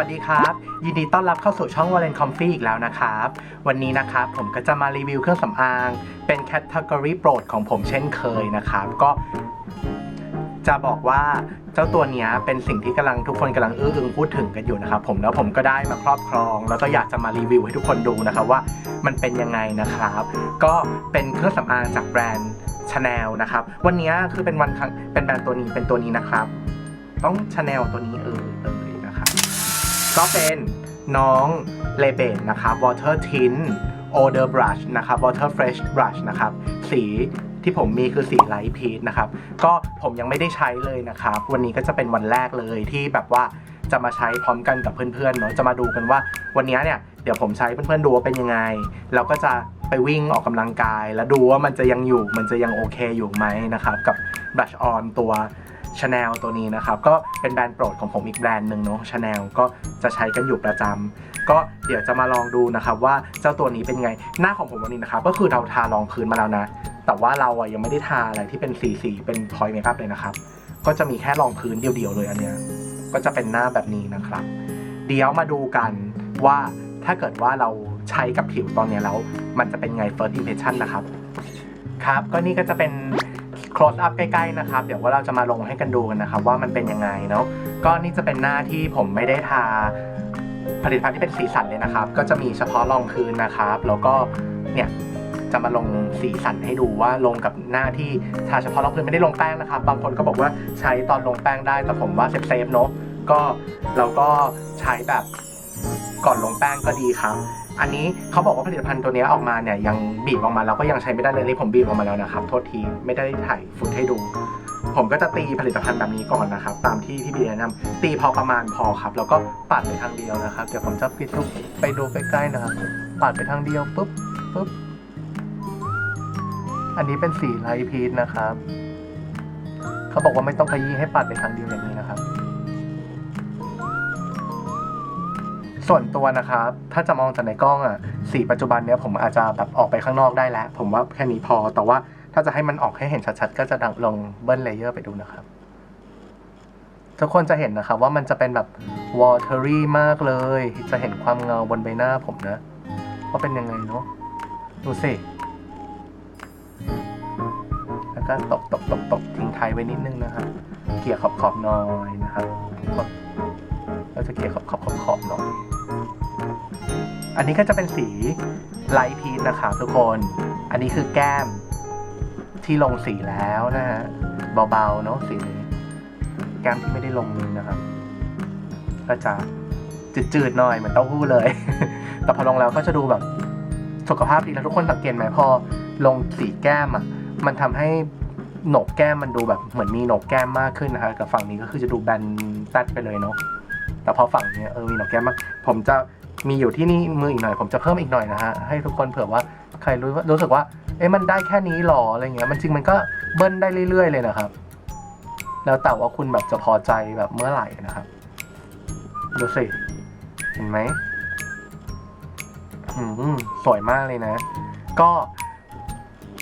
สวัสดีครับ ยินดีต้อนรับเข้าสู่ช่อง Valen Comfy อีกแล้วนะครับ วันนี้นะครับผมก็จะมารีวิวเครื่องสำอาง เป็นแคตตากรีโปรดของผมเช่นเคยนะครับ ก็จะบอกว่าเจ้าตัวนี้เป็นสิ่งที่กำลังทุกคนกำลังอื้ออึงพูดถึงกันอยู่นะครับผมแล้วผมก็ได้มาครอบครอง แล้วก็อยากจะมารีวิวให้ทุกคนดูนะครับว่ามันเป็นยังไงนะครับ ก็เป็นเครื่องสำอางจากแบรนด์ชาแนลนะครับ วันนี้คือเป็นวันครั้งเป็นแบรนด์ตัวนี้เป็นตัวนี้นะครับ ต้องชาแนลตัวนี้เออ ก็เป็นน้องเลเบนนะครับ Water Tint Odor Brush นะครับ Water Fresh Brush นะครับ สีที่ผมมีคือสี Light Peach นะครับ ก็ผมยังไม่ได้ใช้เลยนะครับ วันนี้ก็จะเป็นวันแรกเลยที่แบบว่าจะมาใช้พร้อมกันกับเพื่อนๆเนาะจะมาดูกันว่าวันนี้เนี่ยเดี๋ยวผมใช้เพื่อนๆดูว่าเป็นยังไงเราก็จะไปวิ่งออกกำลังกาย แล้วดูว่ามันจะยังอยู่มันจะยังโอเคอยู่ไหมนะครับ กับ Brush On ตัว ชาแนลตัวนี้นะครับ ก็เป็นแบรนด์โปรดของผมอีกแบรนด์หนึ่งเนาะชาแนลก็จะใช้กันอยู่ประจำก็เดี๋ยวจะมาลองดูนะครับว่าเจ้าตัวนี้เป็นไงหน้าของผมวันนี้นะครับก็คือเราทารองพื้นมาแล้วนะ แต่ว่าเราอะยังไม่ได้ทาอะไรที่เป็นสีสีเป็นพอยเมคอัพเลยนะครับ ก็จะมีแค่รองพื้นเดียวๆเลยอันเนี้ยก็จะเป็นหน้าแบบนี้นะครับ เดี๋ยวมาดูกันว่าถ้าเกิดว่าเราใช้กับผิวตอนนี้แล้ว มันจะเป็นไง first impression นะครับ ครับ ก็นี่ก็จะเป็น close up ใกล้ๆนะครับ เดี๋ยวว่าเราจะมาลงให้กันดูกันนะครับ ว่ามันเป็นยังไงเนาะก็นี่จะเป็นหน้าที่ผมไม่ได้ทาผลิตภัณฑ์ที่เป็นสีสันเลยนะครับ ก็จะมีเฉพาะรองพื้นนะครับ แล้วก็เนี่ยจะมาลงสีสันให้ดูว่าลงกับหน้าที่ทาเฉพาะรองพื้นไม่ได้ลงแป้งนะครับ บางคนก็บอกว่าใช้ตอนลงแป้งได้ แต่ผมว่าเซฟๆเนาะก็เราก็ใช้แบบก่อนลงแป้งก็ดีครับ อันนี้เขาบอกว่าผลิตภัณฑ์ตัวนี้ออกมาเนี่ยยังบีบออกมาแล้วก็ยังใช้ไม่ได้เลยนี่ผมบีบออกมาแล้วนะครับ โทษทีไม่ได้ถ่ายฟุตให้ดู ผมก็จะตีผลิตภัณฑ์แบบนี้ก่อนนะครับ ตามที่พี่บีแนะนำตีพอประมาณพอครับ แล้วก็ปัดไปทางเดียวนะครับ เดี๋ยวผมจะพิจุไปดูใกล้ๆนะครับ ปัดไปทางเดียวปุ๊บปุ๊บอันนี้เป็นสีไลท์พีชนะครับ เขาบอกว่าไม่ต้องขยี้ให้ปัดไปทางเดียวอย่างนี้นะครับ ส่วนตัวนะครับ ถ้าจะมองจากในกล้องอะสีปัจจุบันเนี้ยผมอาจจะแบบออกไปข้างนอกได้แล้ว ผมว่าแค่นี้พอ แต่ว่าถ้าจะให้มันออกให้เห็นชัดๆ ก็จะดังลงเบิ้ลเลเยอร์ไปดูนะครับ ทุกคนจะเห็นนะครับว่ามันจะเป็นแบบ watery มากเลย จะเห็นความเงาบนใบหน้าผมนะ ว่าเป็นยังไงเนาะดูสิ แล้วก็ตบตบตบตบทิ้งท้ายไว้นิดนึงนะครับ เกี่ยขอบขอบน่อยนะครับ เราจะเกี่ยขอบขอบขอบขอบน่อย อันนี้ก็จะเป็นสีไลท์พีชนะครับทุกคน อันนี้คือแก้มที่ลงสีแล้วนะฮะเบาๆเนาะสีนี้แก้มที่ไม่ได้ลงมือนะครับ ก็จะจืดๆหน่อยเหมือนเต้าหู้เลย แต่พอลงแล้วก็จะดูแบบสุขภาพดีแล้วทุกคนสังเกตไหมพอลงสีแก้มอะ มันทำให้หนกแก้มมันดูแบบเหมือนมีหนกแก้มมากขึ้นนะคะกับฝั่งนี้ก็คือจะดูแบนตัดไปเลยเนาะแต่พอฝั่งนี้เออมีหนกแก้มมากผมจะ มีอยู่ที่นี่มืออีกหน่อย ผมจะเพิ่มอีกหน่อยนะฮะ ให้ทุกคนเผื่อว่าใครรู้รู้สึกว่า เอ๊ะมันได้แค่นี้หรออะไรเงี้ย มันจริงมันก็เบิ้ลได้เรื่อย ๆ เลยนะครับ แล้วแต่ว่าคุณแบบจะพอใจแบบเมื่อไหร่นะครับ ดูสิ เห็นไหมอืมสวยมากเลยนะ ก็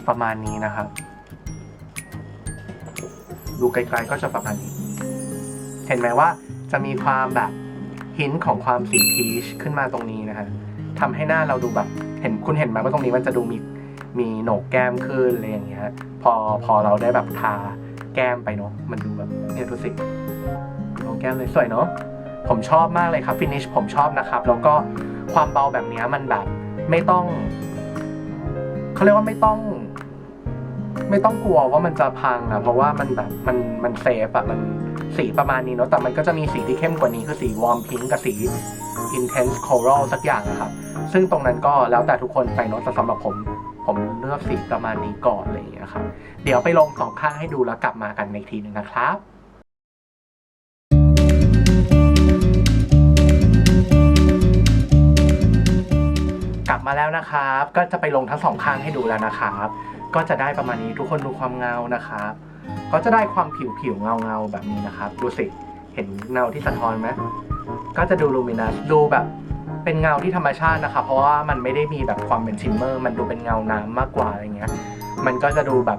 ประมาณนี้นะครับ ดูไกลๆก็จะประมาณนี้ เห็นไหมว่าจะมีความแบบ หินของความสีพีชขึ้นมาตรงนี้นะฮะทำให้หน้าเราดูแบบเห็นคุณเห็นไหมว่าตรงนี้มันจะดูมีมีโหนกแก้มขึ้นอะไรอย่างเงี้ยพอพอเราได้แบบทาแก้มไปเนาะมันดูแบบเนี่ยดูสิโหนกแก้มเลยสวยเนาะผมชอบมากเลยครับฟินิชผมชอบนะครับ แล้วก็ความเบาแบบนี้มันแบบไม่ต้องเขาเรียกว่าไม่ต้อง ไม่ต้องกลัวว่ามันจะพังอะเพราะว่ามันแบบมันมันเซฟอะมัน สีประมาณนี้เนาะแต่มันก็จะมีสีที่เข้มกว่านี้คือสีวอร์มพิงกับสี intense coral สักอย่างนะครับ ซึ่งตรงนั้นก็แล้วแต่ทุกคนไปเนาะแต่สำหรับผม ผมเลือกสีประมาณนี้ก่อนอะไรอย่างเงี้ยครับเดี๋ยวไปลงสองข้างให้ดูแล้วกลับมากันในทีหนึงนะครับกลับมาแล้วนะครับ ก็จะไปลงทั้งสองข้างให้ดูแล้วนะครับ ก็จะได้ประมาณนี้ทุกคนดูความเงานะครับ ก็จะได้ความผิวผิวเงาเงาแบบนี้นะครับ ดูสิ เห็นเงาที่สะท้อนไหมก็จะดูลูมินัสดูแบบเป็นเงาที่ธรรมชาตินะครับเพราะว่ามันไม่ได้มีแบบความเป็นชิมเมอร์ มันดูเป็นเงาน้ำมากกว่าอะไรเงี้ย มันก็จะดูแบบ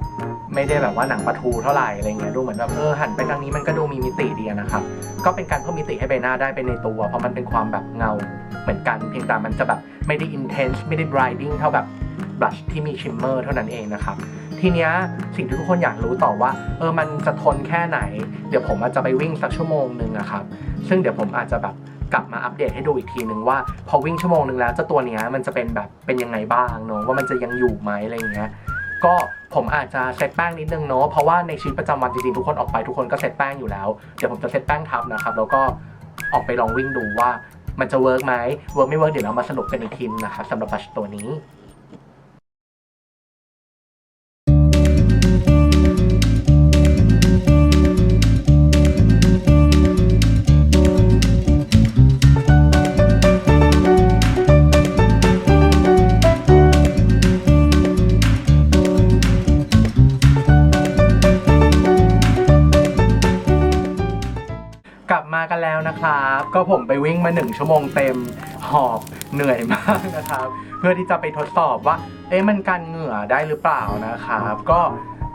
ไม่ได้แบบว่าหนังปลาทูเท่าไหร่อะไรเงี้ย ดูเหมือนแบบเออหันไปทางนี้มันก็ดูมีมิติดีนะครับ ก็เป็นการเพิ่มมิติให้ใบหน้าได้ไปในตัว เพราะมันเป็นความแบบเงาเหมือนกันเพียงแต่มันจะแบบไม่ได้ intense ไม่ได้ blinding เท่าแบบ blush ที่มี shimmer เท่านั้นเองนะครับ ทีเนี้ยสิ่งที่ทุกคนอยากรู้ต่อว่า เออมันจะทนแค่ไหน เดี๋ยวผมอาจจะไปวิ่งสักชั่วโมงหนึ่งอะครับ ซึ่งเดี๋ยวผมอาจจะแบบกลับมาอัปเดตให้ดูอีกทีนึงว่า พอวิ่งชั่วโมงหนึ่งแล้วเจ้าตัวเนี้ยมันจะเป็นแบบเป็นยังไงบ้างเนอะว่ามันจะยังอยู่ไหมอะไรเงี้ยก็ผมอาจจะเซตแป้งนิดนึงเนาะเพราะว่าในชีวิตประจำวันจริงๆทุกคนออกไปทุกคนก็เซตแป้งอยู่แล้ว เดี๋ยวผมจะเซตแป้งทับนะครับ แล้วก็ออกไปลองวิ่งดูว่ามันจะเวิร์กไหมเวิร์กไม่เวิร์กเดี๋ยวเรามาสรุปกันอีกทีนะครับสำหรับบัชตัวนี้ ก็ผมไปวิ่งมาหนึ่งชั่วโมงเต็มหอบเหนื่อยมากนะครับ เพื่อที่จะไปทดสอบว่า เอ๊ะมันกันเหงื่อได้หรือเปล่านะครับ ก็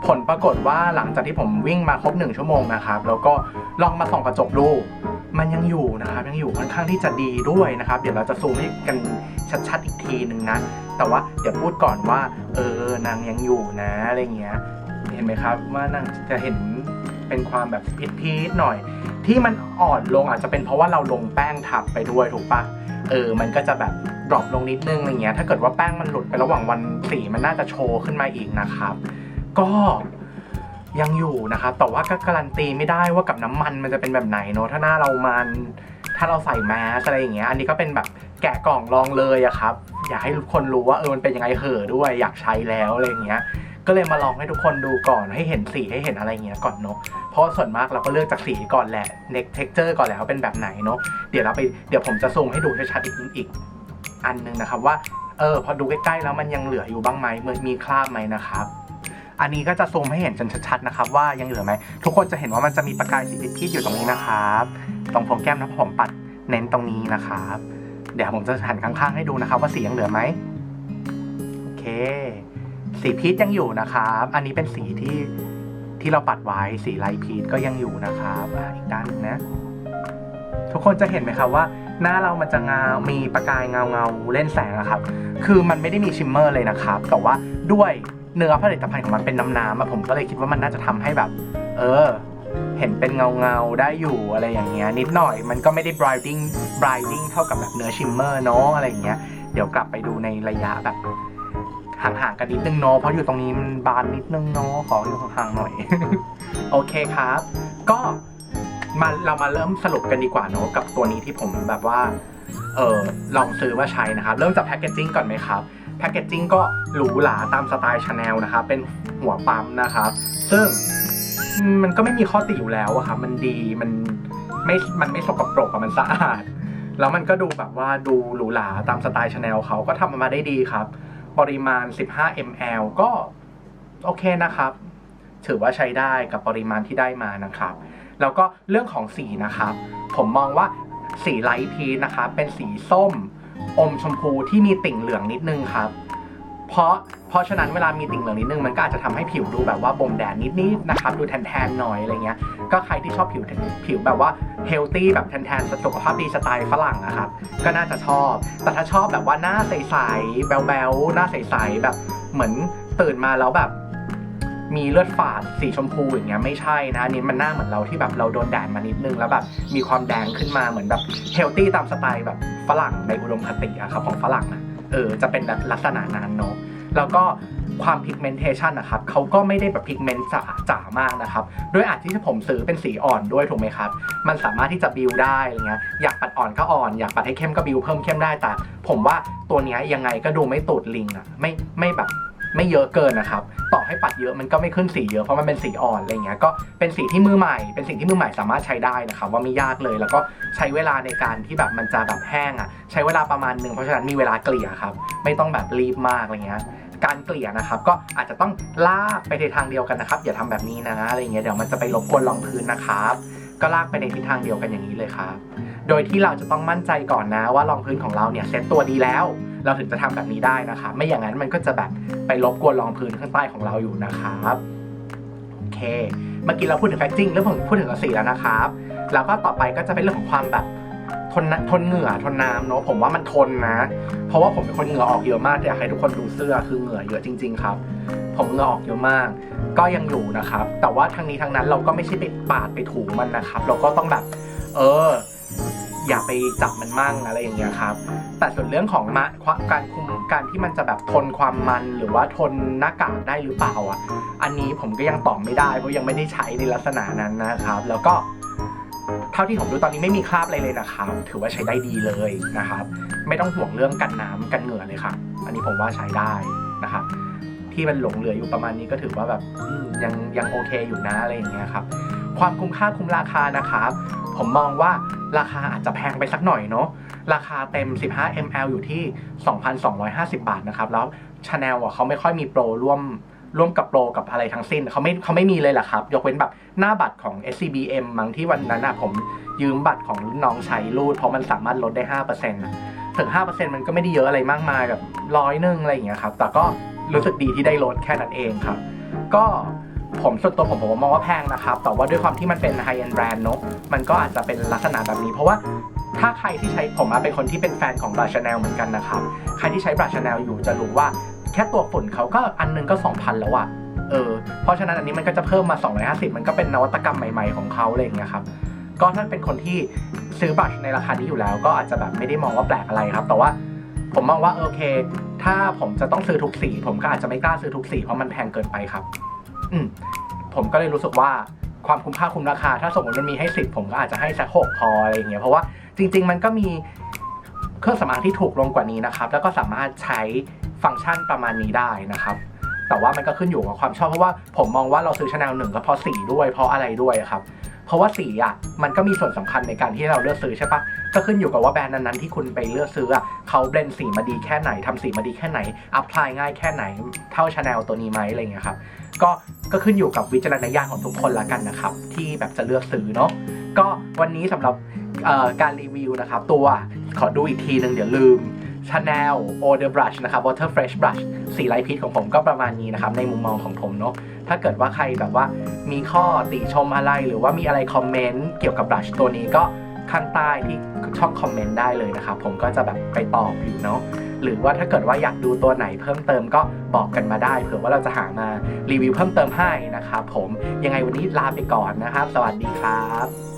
ผลปรากฏว่าหลังจากที่ผมวิ่งมาครบหนึ่งชั่วโมงนะครับ แล้วก็ลองมาส่องกระจกดูมันยังอยู่นะครับ ยังอยู่ค่อนข้างที่จะดีด้วยนะครับ เดี๋ยวเราจะซูมให้กันชัดๆอีกทีหนึ่งนะ แต่ว่าเดี๋ยวพูดก่อนว่า เออนางยังอยู่นะอะไรเงี้ย เห็นไหมครับว่านางจะเห็นเป็นความแบบพิษพีชๆหน่อย ที่มันอ่อนลงอาจจะเป็นเพราะว่าเราลงแป้งทับไปด้วยถูกปะเออ มันก็จะแบบดรอปลงนิดนึงอะไรเงี้ย ถ้าเกิดว่าแป้งมันหลุดไประหว่างวันสีมันน่าจะโชว์ขึ้นมาอีกนะครับ ก็ยังอยู่นะครับแต่ว่าก็การันตีไม่ได้ว่ากับน้ำมันมันจะเป็นแบบไหนเนอะถ้าหน้าเรามัน ถ้าเราใส่แมสอะไรอย่างเงี้ย อันนี้ก็เป็นแบบแกะกล่องลองเลยอะครับ อยากให้ทุกคนรู้ว่าเออ มันเป็นยังไงเหอะด้วย อยากใช้แล้วอะไรอย่างเงี้ย ก็เลยมาลองให้ทุกคนดูก่อนให้เห็นสีให้เห็นอะไรเงี้ยก่อนเนอะเพราะส่วนมากเราก็เลือกจากสีก่อนแหละ neck texture ก่อนและว่าเป็นแบบไหนเนาะเดี๋ยวเราไปเดี๋ยวผมจะซูมให้ดูชัดๆอีกอีกอันหนึงนะครับว่าเออพอดูใกล้ๆแล้วมันยังเหลืออยู่บ้างไหมมือมีคราบไหมนะครับอันนี้ก็จะซูมให้เห็นจนชัดๆนะครับ ว่ายังเหลือไหมทุกคนจะเห็นว่ามันจะมีประกายสีพิษอยู่ตรงนี้นะครับตรงโพรงแก้มนะผมปัดเน้นตรงนี้นะครับ เดี๋ยวผมจะหันข้างๆให้ดูนะครับ ว่าสียังเหลือไหมโอเค สีพีชยังอยู่นะครับ อันนี้เป็นสีที่ที่เราปัดไว้สีไลท์พีชก็ยังอยู่นะครับออีกด้านหนึงนะ ทุกคนจะเห็นไหมครับว่า หน้าเรามันจะเงา มีประกายเงาเงาเล่นแสงอะครับ คือมันไม่ได้มีชิมเมอร์เลยนะครับ แต่ว่าด้วยเนื้อผลิตภัณฑ์ของมันเป็นน้ำน้ำผมก็เลยคิดว่ามันน่าจะทำให้แบบ เออ เห็นเป็นเงาเงาได้อยู่อะไรอย่างเงี้ยนิดหน่อยมันก็ไม่ได้ brightening brightening เท่ากับแบบเนื้อชิมเมอร์เนาะอะไรอย่างเงี้ยเดี๋ยวกลับไปดูในระยะแบบ ห่างๆกันนิดนึงเนาะเพราะอยู่ตรงนี้มันบานนิดนึงเนาะขออยู่ห่างๆหน่อย โอเคครับ ก็มาเรามาเริ่มสรุปกันดีกว่าเนาะกับตัวนี้ที่ผมแบบว่าเออลองซื้อมาใช้นะครับ เริ่มจากแพคเกจจิ้งก่อนไหมครับแพคเกจจิ้งก็หรูหราตามสไตล์ชาแนลนะครับเป็นหัวปั๊มนะครับ ซึ่งมันก็ไม่มีข้อติอยู่แล้วอะครับ มันดีมันไม่ มันไม่สกปรกอะมันสะอาด แล้วมันก็ดูแบบว่าดูหรูหราตามสไตล์ชาแนลเขาก็ทำออกมาได้ดีครับ ปริมาณ 15 ml ก็โอเคนะครับ ถือว่าใช้ได้กับปริมาณที่ได้มานะครับ แล้วก็เรื่องของสีนะครับ ผมมองว่าสีไลท์พีนะครับเป็นสีส้ม อมชมพูที่มีติ่งเหลืองนิดนึงครับ เพราะเพราะฉะนั้นเวลามีติ่งเหลืองนิดนึงมันก็อาจจะทำให้ผิวดูแบบว่าบ่มแดดนิดๆนะครับดูแทนๆหน่อยอะไรเงี้ยก็ใครที่ชอบผิวผิวแบบว่าเฮลตี้แบบแทนๆสุขภาพดีสไตล์ฝรั่งนะครับก็น่าจะชอบ แต่ถ้าชอบแบบว่าหน้าใสๆแบลๆหน้าใสๆแบบเหมือนตื่นมาแล้วแบบ มีเลือดฝาดสีชมพูอย่างเงี้ยไม่ใช่นะอันนี้มันหน้าเหมือนเราที่แบบเราโดนแดดมานิดนึงแล้วแบบมีความแดงขึ้นมาเหมือนแบบเฮลตี้ตามสไตล์แบบฝรั่งในอุดมคติอะครับของฝรั่งอะ เออจะเป็นแบบลักษณะนั้นเนาะแล้วก็ความพิกเมนเทชันนะครับเขาก็ไม่ได้แบบพิกเมนจ๋าจ๋ามากนะครับด้วยอาจที่ผมซื้อเป็นสีอ่อนด้วยถูกไหมครับ มันสามารถที่จะบิวได้อะไรเงี้ยอยากปัดอ่อนก็อ่อน อยากปัดให้เข้มก็บิวเพิ่มเข้มได้แต่ผมว่าตัวนี้ยยังไงก็ดูไม่ตูดลิงอะไม่ไม่แบบ ไม่เยอะเกินนะครับ ต่อให้ปัดเยอะมันก็ไม่ขึ้นสีเยอะเพราะมันเป็นสีอ่อนอะไรเงี้ยก็เป็นสีที่มือใหม่ เป็นสิ่งที่มือใหม่สามารถใช้ได้นะครับ ว่าไม่ยากเลยแล้วก็ใช้เวลาในการที่แบบมันจะแบบแห้งอะ ใช้เวลาประมาณหนึ่งเพราะฉะนั้นมีเวลาเกลี่ยครับ ไม่ต้องแบบรีบมากอะไรเงี้ยการเกลี่ยนะครับ ก็อาจจะต้องลากไปในทางเดียวกันนะครับ อย่าทำแบบนี้นะอะไรเงี้ยเดี๋ยวมันจะไปรบกวนรองพื้นนะครับก็ลากไปในทิศทางเดียวกันอย่างนี้เลยครับ โดยที่เราจะต้องมั่นใจก่อนนะว่ารองพื้นของเราเนี่ยเซ็ตตัวดีแล้ว เราถึงจะทำแบบนี้ได้นะครับไม่อย่างนั้นมันก็จะแบบไปรบกวนรองพื้นข้างใต้ของเราอยู่นะครับโอเค เมื่อกี้เราพูดถึงแพคจิ้งเรื่องของพูดถึงสีแล้วนะครับแล้วก็ต่อไปก็จะเป็นเรื่องของความแบบทนทนเหงื่อทนน้ำเนอะผมว่ามันทนนะ เพราะว่าผมเป็นคนเหงื่อออกเยอะมากอยากให้ทุกคนดูเสื้อคือเหงื่อเยอะจริง ๆ ครับ ผมเหงื่อออกเยอะมาก ก็ยังอยู่นะครับ แต่ว่าทั้งนี้ทั้งนั้นเราก็ไม่ใช่ไปปาดไปถูมันนะครับ เราก็ต้องแบบ เออ อย่าไปจับมันมั่งอะไรอย่างเงี้ยครับ แต่ส่วนเรื่องของมาการคุมการที่มันจะแบบทนความมันหรือว่าทนหน้ากากได้หรือเปล่าอะ อันนี้ผมก็ยังตอบไม่ได้เพราะยังไม่ได้ใช้ในลักษณะนั้นนะครับ แล้วก็เท่าที่ผมดูตอนนี้ไม่มีคราบอะไรเลยนะครับ ถือว่าใช้ได้ดีเลยนะครับ ไม่ต้องห่วงเรื่องกันน้ำกันเหงื่อเลยครับ อันนี้ผมว่าใช้ได้นะครับ ที่มันหลงเหลืออยู่ประมาณนี้ก็ถือว่าแบบยังยังโอเคอยู่นะอะไรอย่างเงี้ยครับ ความคุ้มค่าคุ้มราคานะครับ ผมมองว่า ราคาอาจจะแพงไปสักหน่อยเนาะราคาเต็ม 15 ml อยู่ที่ 2,250 บาทนะครับ แล้วชาแนลอะเขาไม่ค่อยมีโปรร่วมร่วมกับโปรกับอะไรทั้งสิ้นเขาไม่เขาไม่มีเลยแหละครับ ยกเว้นแบบหน้าบัตรของ SCBM มั้งที่วันนั้นนะผมยืมบัตรของรุ่นน้องใช้รูดเพราะมันสามารถลดได้5%นะถึง 5%มันก็ไม่ได้เยอะอะไรมากมายแบบร้อยหนึ่งอะไรอย่างเงี้ยครับแต่ก็รู้สึกดีที่ได้ลดแค่นั้นเองครับ ก็ ผมส่วนตัวผมผมมองว่าแพงนะครับ แต่ว่าด้วยความที่มันเป็นไฮเอ็นแบรนด์เนอะมันก็อาจจะเป็นลักษณะแบบนี้ เพราะว่าถ้าใครที่ใช้ผมเป็นคนที่เป็นแฟนของบราชแนลเหมือนกันนะครับ ใครที่ใช้บราชแนลอยู่จะรู้ว่าแค่ตัวฝุ่นเขาก็อันนึงก็ 2,000 แล้วอะเออ เพราะฉะนั้นอันนี้มันก็จะเพิ่มมา 250 มันก็เป็นนวัตกรรมใหม่ๆของเขาอะไรอย่างเงี้ยครับ ก็ถ้าเป็นคนที่ซื้อบรัชในราคานี้อยู่แล้ว ก็อาจจะแบบไม่ได้มองว่าแปลกอะไรครับ แต่ว่าผมมองว่าโอเค ถ้าผมจะต้องซื้อทุกสี ผมก็อาจจะไม่กล้าซื้อทุกสีเพราะมันแพงเกินไปครับ อืมผมก็เลยรู้สึกว่าความคุ้มค่าคุ้มราคา ถ้าสมมติมันมีให้สิบผมก็อาจจะให้สักหกพออะไรอย่างเงี้ยเพราะว่าจริง ๆ มันก็มีเครื่องสำอางที่ถูกลงกว่านี้นะครับ แล้วก็สามารถใช้ฟังก์ชันประมาณนี้ได้นะครับ แต่ว่ามันก็ขึ้นอยู่กับความชอบเพราะว่าผมมองว่าเราซื้อชาแนลหนึ่งก็เพราะสีด้วยเพราะอะไรด้วยครับเพราะว่าสีอะมันก็มีส่วนสำคัญในการที่เราเลือกซื้อใช่ปะก็ขึ้นอยู่กับว่าแบรนด์นั้นๆที่คุณไปเลือกซื้ออะเขาเบลนสีมาดีแค่ไหนทำสีมาดีแค่ไหนอัพพลายง่ายแค่ไหน เท่าชาแนลตัวนี้ไหมอะไรเงี้ยครับ ก็ก็ขึ้นอยู่กับวิจารณญาณของทุกคนละกันนะครับ ที่แบบจะเลือกซื้อเนาะก็วันนี้สำหรับการรีวิวนะครับ ตัวขอดูอีกทีหนึ่งเดี๋ยวลืม Chanel Eau de Brush นะครับ Water Fresh Brush สีไร้พิษของผมก็ประมาณนี้นะครับ ในมุมมองของผมเนาะถ้าเกิดว่าใครแบบว่ามีข้อติชมอะไรหรือว่ามีอะไรคอมเมนต์เกี่ยวกับบรัชตัวนี้ก็ข้างใต้ที่ช่องคอมเมนต์ได้เลยนะครับ ผมก็จะแบบไปตอบอยู่เนาะ หรือว่าถ้าเกิดว่าอยากดูตัวไหนเพิ่มเติมก็บอกกันมาได้เผื่อว่าเราจะหามารีวิวเพิ่มเติมให้นะครับผมยังไงวันนี้ลาไปก่อนนะครับ สวัสดีครับ